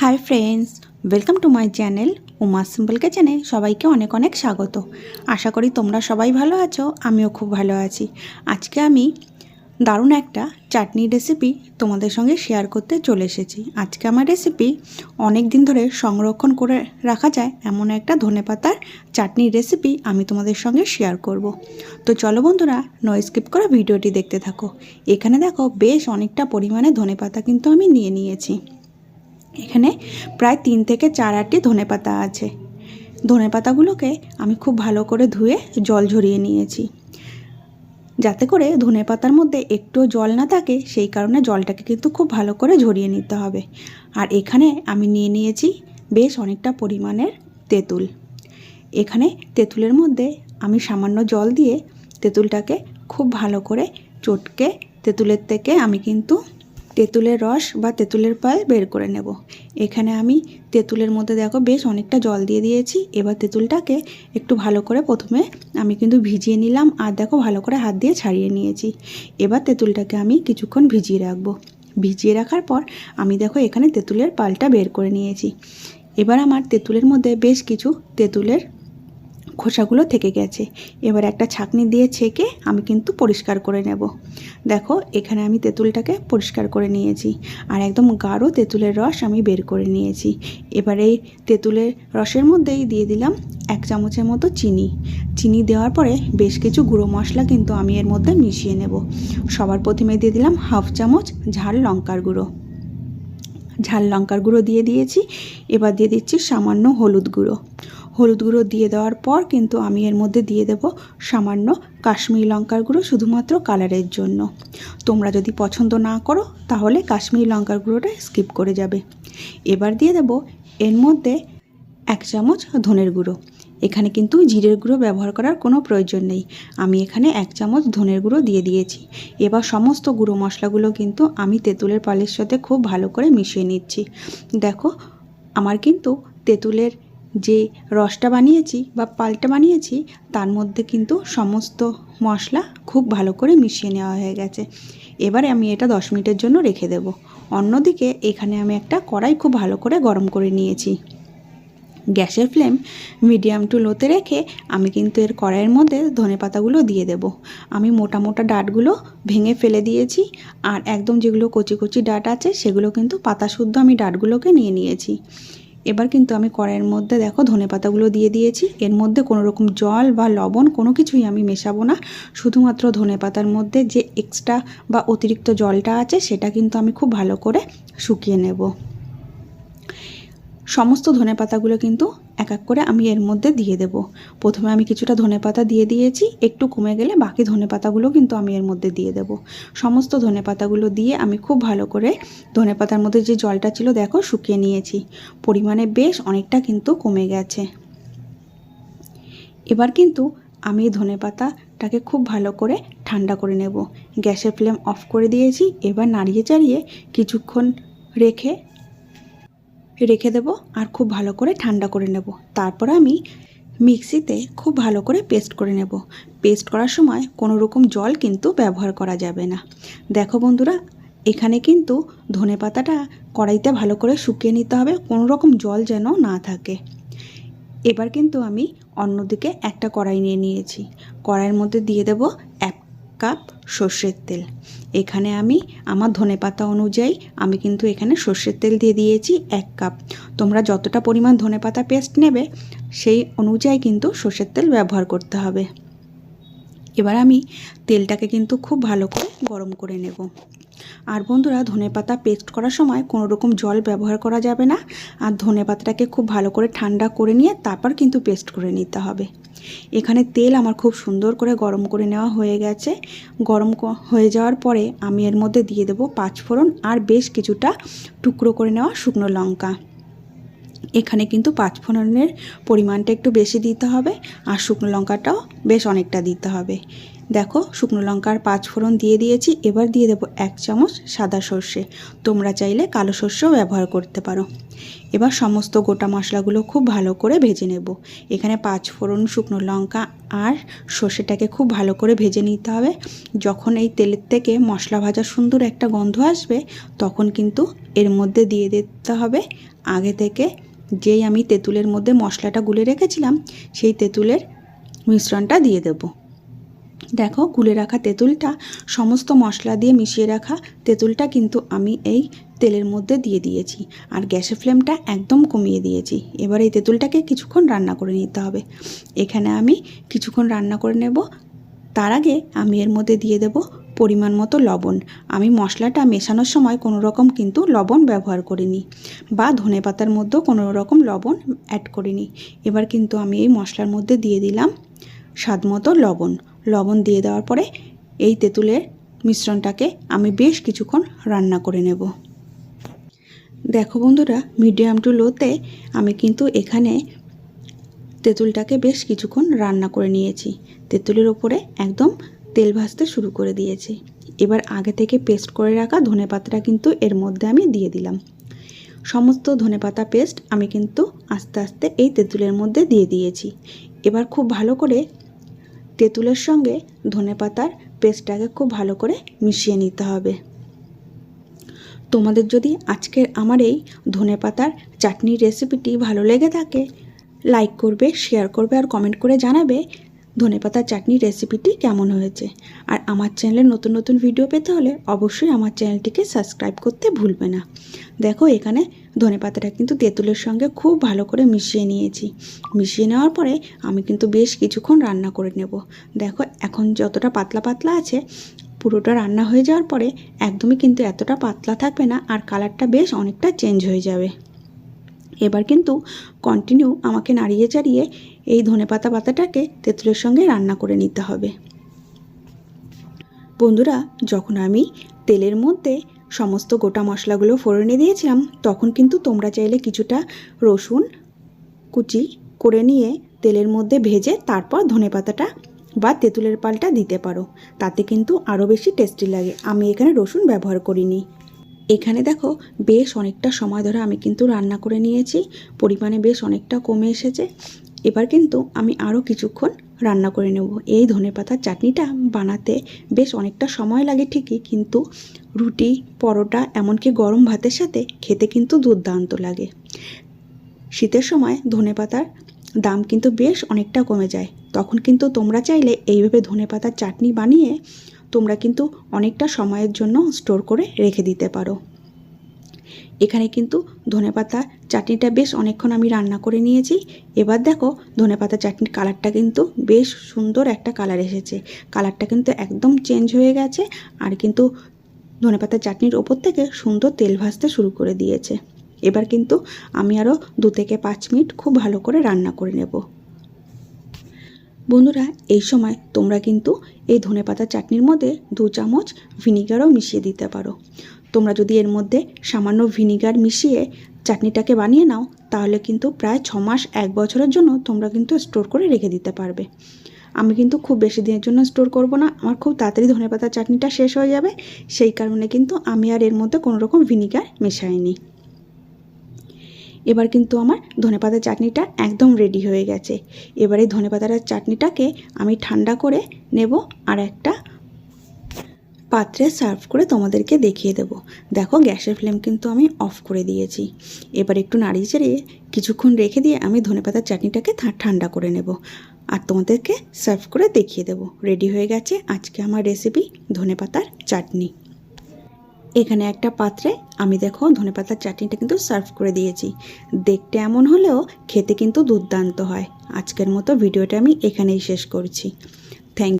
Hi friends welcome to my channel Uma simple কিচেনে সবাইকে অনেক অনেক স্বাগত। আশা করি তোমরা সবাই ভালো আছো, আমিও খুব ভালো আছি। আজকে আমি দারুণ একটা চাটনি রেসিপি তোমাদের সঙ্গে শেয়ার করতে চলে এসেছি। আজকে আমার রেসিপি অনেক দিন ধরে সংরক্ষণ করে রাখা যায় এমন একটা ধনেপাতার চাটনির রেসিপি আমি তোমাদের সঙ্গে শেয়ার করব। তো চলো বন্ধুরা নো স্কিপ করে ভিডিওটি দেখতে থাকো। এখানে দেখো বেশ অনেকটা পরিমাণে ধনেপাতা কিন্তু আমি নিয়ে নিয়েছি। এখানে প্রায় তিন থেকে চার আটটি ধনেপাতা আছে। ধনেপাতাগুলোকে আমি খুব ভালো করে ধুয়ে জল ঝরিয়ে নিয়েছি। যাতে করে ধনেপাতার মধ্যে একটু জল না থাকে, সেই কারণে জলটাকে কিন্তু খুব ভালো করে ঝরিয়ে নিতে হবে। আর এখানে আমি নিয়ে নিয়েছি বেশ অনেকটা পরিমাণের তেঁতুল। এখানে তেঁতুলের মধ্যে আমি সামান্য জল দিয়ে তেঁতুলটাকে খুব ভালো করে চটকে, তেঁতুলের থেকে আমি কিন্তু তেঁতুলের রস বা তেঁতুলের পাল বের করে নেব। এখানে আমি তেঁতুলের মধ্যে দেখো বেশ অনেকটা জল দিয়ে দিয়েছি। এবার তেঁতুলটাকে একটু ভালো করে প্রথমে আমি কিন্তু ভিজিয়ে নিলাম আর দেখো ভালো করে হাত দিয়ে ছাড়িয়ে নিয়েছি। এবার তেঁতুলটাকে আমি কিছুক্ষণ ভিজিয়ে রাখব। ভিজিয়ে রাখার পর আমি দেখো এখানে তেঁতুলের পালটা বের করে নিয়েছি। এবার আমার তেঁতুলের মধ্যে বেশ কিছু তেঁতুলের খোসাগুলো থেকে গেছে। এবার একটা ছাঁকনি দিয়ে ছেঁকে আমি কিন্তু পরিষ্কার করে নেব। দেখো, এখানে আমি তেঁতুলটাকে পরিষ্কার করে নিয়েছি আর একদম গাঢ় তেঁতুলের রস আমি বের করে নিয়েছি। এবার এই তেঁতুলের রসের মধ্যেই দিয়ে দিলাম এক চামচের মতো চিনি। চিনি দেওয়ার পরে বেশ কিছু গুঁড়ো মশলা কিন্তু আমি এর মধ্যে মিশিয়ে নেব। সবার প্রথমে দিয়ে দিলাম হাফ চামচ ঝাল লঙ্কার গুঁড়ো। ঝাল লঙ্কার গুঁড়ো দিয়ে দিয়েছি। এবার দিয়ে দিচ্ছি সামান্য হলুদ গুঁড়ো। হলুদ গুঁড়ো দিয়ে দেওয়ার পর কিন্তু আমি এর মধ্যে দিয়ে দেব সামান্য কাশ্মীরি লঙ্কার গুঁড়ো শুধুমাত্র কালারের জন্য। তোমরা যদি পছন্দ না করো, তাহলে কাশ্মীরি লঙ্কার গুঁড়োটা স্কিপ করে যাবে। এবার দিয়ে দেব এর মধ্যে এক চামচ ধনের গুঁড়ো। এখানে কিন্তু জিরের গুঁড়ো ব্যবহার করার কোনো প্রয়োজন নেই। আমি এখানে এক চামচ ধনের গুঁড়ো দিয়ে দিয়েছি। এবার সমস্ত গুঁড়ো মশলাগুলো কিন্তু আমি তেঁতুলের পালের সাথে খুব ভালো করে মিশিয়ে নিচ্ছি। দেখো, আমার কিন্তু তেঁতুলের যে রসটা বানিয়েছি বা পালটা বানিয়েছি, তার মধ্যে কিন্তু সমস্ত মশলা খুব ভালো করে মিশিয়ে নেওয়া হয়ে গেছে। এবারে আমি এটা দশ মিনিটের জন্য রেখে দেব। অন্যদিকে এখানে আমি একটা কড়াই খুব ভালো করে গরম করে নিয়েছি। গ্যাসের ফ্লেম মিডিয়াম টু লোতে রেখে আমি কিন্তু এর কড়াইয়ের মধ্যে ধনে পাতাগুলো দিয়ে দেব। আমি মোটা মোটা ডাটগুলো ভেঙে ফেলে দিয়েছি আর একদম যেগুলো কচি কচি ডাট আছে, সেগুলো কিন্তু পাতা শুদ্ধ আমি ডাটগুলোকে নিয়ে নিয়েছি। এবার কিন্তু আমি কড়াইয়ের মধ্যে দেখো ধনে পাতাগুলো দিয়ে দিয়েছি। এর মধ্যে কোনো রকম জল বা লবণ কোনো কিছুই আমি মেশাবো না। শুধুমাত্র ধনে পাতার মধ্যে যে এক্সট্রা বা অতিরিক্ত জলটা আছে সেটা কিন্তু আমি খুব ভালো করে শুকিয়ে নেব। সমস্ত ধনে পাতাগুলো কিন্তু এক এক করে আমি এর মধ্যে দিয়ে দেব। প্রথমে আমি কিছুটা ধনে পাতা দিয়ে দিয়েছি, একটু কমে গেলে বাকি ধনে পাতাগুলো কিন্তু আমি এর মধ্যে দিয়ে দেব। সমস্ত ধনে পাতাগুলো দিয়ে আমি খুব ভালো করে ধনে পাতার মধ্যে যে জলটা ছিল দেখো শুকিয়ে নিয়েছি। পরিমাণে বেশ অনেকটা কিন্তু কমে গেছে। এবার কিন্তু আমি ধনে পাতাটাকে খুব ভালো করে ঠান্ডা করে নেব। গ্যাসের ফ্লেম অফ করে দিয়েছি, এবার নাড়িয়ে চাড়িয়ে কিছুক্ষণ রেখে রেখে দেব আর খুব ভালো করে ঠান্ডা করে নেব। তারপর আমি মিক্সিতে খুব ভালো করে পেস্ট করে নেব। পেস্ট করার সময় কোনো রকম জল কিন্তু ব্যবহার করা যাবে না। দেখো বন্ধুরা, এখানে কিন্তু ধনে পাতাটা কড়াইতে ভালো করে শুকিয়ে নিতে হবে, কোনো রকম জল যেন না থাকে। এবার কিন্তু আমি অন্যদিকে একটা কড়াই নিয়ে নিয়েছি। কড়াইয়ের মধ্যে দিয়ে দেব এক কাপ সর্ষের তেল। এখানে আমি আমার ধনে পাতা অনুযায়ী আমি কিন্তু এখানে সর্ষের তেল দিয়ে দিয়েছি এক কাপ। তোমরা যতটা পরিমাণ ধনে পাতা পেস্ট নেবে, সেই অনুযায়ী কিন্তু সর্ষের তেল ব্যবহার করতে হবে। এবার আমি তেলটাকে কিন্তু খুব ভালো করে গরম করে নেব। আর বন্ধুরা, ধনে পাতা পেস্ট করার সময় কোনো রকম জল ব্যবহার করা যাবে না। আর ধনে পাতাটাকে খুব ভালো করে ঠান্ডা করে নিয়ে তারপর কিন্তু পেস্ট করে নিতে হবে। এখানে তেল আমার খুব সুন্দর করে গরম করে নেওয়া হয়ে গেছে। গরম হয়ে যাওয়ার পরে আমি এর মধ্যে দিয়ে দেবো পাঁচফোড়ন আর বেশ কিছুটা টুকরো করে নেওয়া শুকনো লঙ্কা। এখানে কিন্তু পাঁচফোড়নের পরিমাণটা একটু বেশি দিতে হবে আর শুকনো লঙ্কাটাও বেশ অনেকটা দিতে হবে। দেখো, শুকনো লঙ্কার পাঁচ ফোড়ন দিয়ে দিয়েছি, এবার দিয়ে দেবো এক চামচ সাদা সর্ষে। তোমরা চাইলে কালো সর্ষেও ব্যবহার করতে পারো। এবার সমস্ত গোটা মশলাগুলো খুব ভালো করে ভেজে নেব। এখানে পাঁচ ফোড়ন শুকনো লঙ্কা আর সর্ষেটাকে খুব ভালো করে ভেজে নিতে হবে। যখন এই তেলের থেকে মশলা ভাজার সুন্দর একটা গন্ধ আসবে, তখন কিন্তু এর মধ্যে দিয়ে দিতে হবে। আগে থেকে যেই আমি তেঁতুলের মধ্যে মশলাটা গুলে রেখেছিলাম, সেই তেঁতুলের মিশ্রণটা দিয়ে দেবো। দেখো, গুলে রাখা তেঁতুলটা, সমস্ত মশলা দিয়ে মিশিয়ে রাখা তেঁতুলটা কিন্তু আমি এই তেলের মধ্যে দিয়ে দিয়েছি। আর গ্যাসের ফ্লেমটা একদম কমিয়ে দিয়েছি। এবার এই তেঁতুলটাকে কিছুক্ষণ রান্না করে নিতে হবে। এখানে আমি কিছুক্ষণ রান্না করে নেব। তার আগে আমি এর মধ্যে দিয়ে দেব পরিমাণ মতো লবণ। আমি মশলাটা মেশানোর সময় কোনো রকম কিন্তু লবণ ব্যবহার করিনি বা ধনে পাতার মধ্যেও কোনো রকম লবণ অ্যাড করিনি। এবার কিন্তু আমি এই মশলার মধ্যে দিয়ে দিলাম স্বাদ মতো লবণ। লবণ দিয়ে দেওয়ার পরে এই তেঁতুলের মিশ্রণটাকে আমি বেশ কিছুক্ষণ রান্না করে নেব। দেখো বন্ধুরা, মিডিয়াম টু লোতে আমি কিন্তু এখানে তেঁতুলটাকে বেশ কিছুক্ষণ রান্না করে নিয়েছি। তেঁতুলের ওপরে একদম তেল ভাজতে শুরু করে দিয়েছি। এবার আগে থেকে পেস্ট করে রাখা ধনে পাতাটা কিন্তু এর মধ্যে আমি দিয়ে দিলাম। সমস্ত ধনেপাতা পেস্ট আমি কিন্তু আস্তে আস্তে এই তেঁতুলের মধ্যে দিয়ে দিয়েছি। এবার খুব ভালো করে তেঁতুলের সঙ্গে ধনে পাতার পেস্টটাকে খুব ভালো করে মিশিয়ে নিতে হবে। তোমাদের যদি আজকের আমার এই ধনে পাতার চাটনির রেসিপিটি ভালো লেগে থাকে লাইক করবে শেয়ার করবে আর কমেন্ট করে জানাবে ধনেপাতার চাটনির রেসিপিটি কেমন হয়েছে? আর আমার চ্যানেলে নতুন নতুন ভিডিও পেতে হলে অবশ্যই আমার চ্যানেলটিকে সাবস্ক্রাইব করতে ভুলবে না। দেখো, এখানে ধনেপাতাটা কিন্তু তেঁতুলের সঙ্গে খুব ভালো করে মিশিয়ে নিয়েছি। মিশিয়ে নেওয়ার পরে আমি কিন্তু বেশ কিছুক্ষণ রান্না করে নেব। দেখো, এখন যতটা পাতলা পাতলা আছে, পুরোটা রান্না হয়ে যাওয়ার পরে একদমই কিন্তু এতটা পাতলা থাকবে না আর কালারটা বেশ অনেকটা চেঞ্জ হয়ে যাবে। এবার কিন্তু কন্টিনিউ আমাকে নাড়িয়ে চাড়িয়ে এই ধনেপাতা পাতাটাকে তেঁতুলের সঙ্গে রান্না করে নিতে হবে। বন্ধুরা, যখন আমি তেলের মধ্যে সমস্ত গোটা মশলাগুলো ফোড়নে দিয়েছিলাম, তখন কিন্তু তোমরা চাইলে কিছুটা রসুন কুচি করে নিয়ে তেলের মধ্যে ভেজে তারপর ধনেপাতাটা বা তেঁতুলের পালটা দিতে পারো। তাতে কিন্তু আরও বেশি টেস্টি লাগে। আমি এখানে রসুন ব্যবহার করিনি। এখানে দেখো, বেশ অনেকটা সময় ধরে আমি কিন্তু রান্না করে নিয়েছি। পরিমাণে বেশ অনেকটা কমে এসেছে। এবার কিন্তু আমি আরও কিছুক্ষণ রান্না করে নেব। এই ধনেপাতার চাটনিটা বানাতে বেশ অনেকটা সময় লাগে ঠিকই, কিন্তু রুটি, পরোটা, এমনকি গরম ভাতের সাথে খেতে কিন্তু দুর্দান্ত লাগে। শীতের সময় ধনেপাতার দাম কিন্তু বেশ অনেকটা কমে যায়। তখন কিন্তু তোমরা চাইলে এইভাবে ধনেপাতার চাটনি বানিয়ে তোমরা কিন্তু অনেকটা সময়ের জন্য স্টোর করে রেখে দিতে পারো। এখানে কিন্তু ধনেপাতা চাটনিটা বেশ অনেকক্ষণ আমি রান্না করে নিয়েছি। এবার দেখো ধনেপাতা চাটনির কালারটা কিন্তু বেশ সুন্দর একটা কালার এসেছে। কালারটা কিন্তু একদম চেঞ্জ হয়ে গেছে আর কিন্তু ধনেপাতা চাটনির ওপর থেকে সুন্দর তেল ভাজতে শুরু করে দিয়েছে। এবার কিন্তু আমি আরও দু থেকে পাঁচ মিনিট খুব ভালো করে রান্না করে নেব। বন্ধুরা, এই সময় তোমরা কিন্তু এই ধনেপাতা চাটনির মধ্যে দু চামচ ভিনিগারও মিশিয়ে দিতে পারো। তোমরা যদি এর মধ্যে সামান্য ভিনিগার মিশিয়ে চাটনিটাকে বানিয়ে নাও, তাহলে কিন্তু প্রায় ছ মাস, এক বছরের জন্য তোমরা কিন্তু স্টোর করে রেখে দিতে পারবে। আমি কিন্তু খুব বেশি দিনের জন্য স্টোর করব না, আমার খুব তাড়াতাড়ি ধনেপাতা চাটনিটা শেষ হয়ে যাবে। সেই কারণে কিন্তু আমি আর এর মধ্যে কোনো রকম ভিনিগার মেশাইনি। এবার কিন্তু আমার ধনেপাতা চাটনিটা একদম রেডি হয়ে গেছে। এবারে ধনেপাতার চাটনিটাকে আমি ঠান্ডা করে নেব আর একটা পাত্রে সার্ভ করে তোমাদেরকে দেখিয়ে দেবো। দেখো, গ্যাসের ফ্লেম কিন্তু আমি অফ করে দিয়েছি। এবার একটু নাড়িয়ে চাড়িয়ে কিছুক্ষণ রেখে দিয়ে আমি ধনেপাতার চাটনিটাকে ঠান্ডা করে নেব। আর তোমাদেরকে সার্ভ করে দেখিয়ে দেবো। রেডি হয়ে গেছে আজকে আমার রেসিপি ধনেপাতার চাটনি। এখানে একটা পাত্রে আমি দেখো ধনেপাতার চাটনিটা কিন্তু সার্ভ করে দিয়েছি। দেখতে এমন হলেও খেতে কিন্তু দুর্দান্ত হয়। আজকের মতো ভিডিওটা আমি এখানেই শেষ করছি।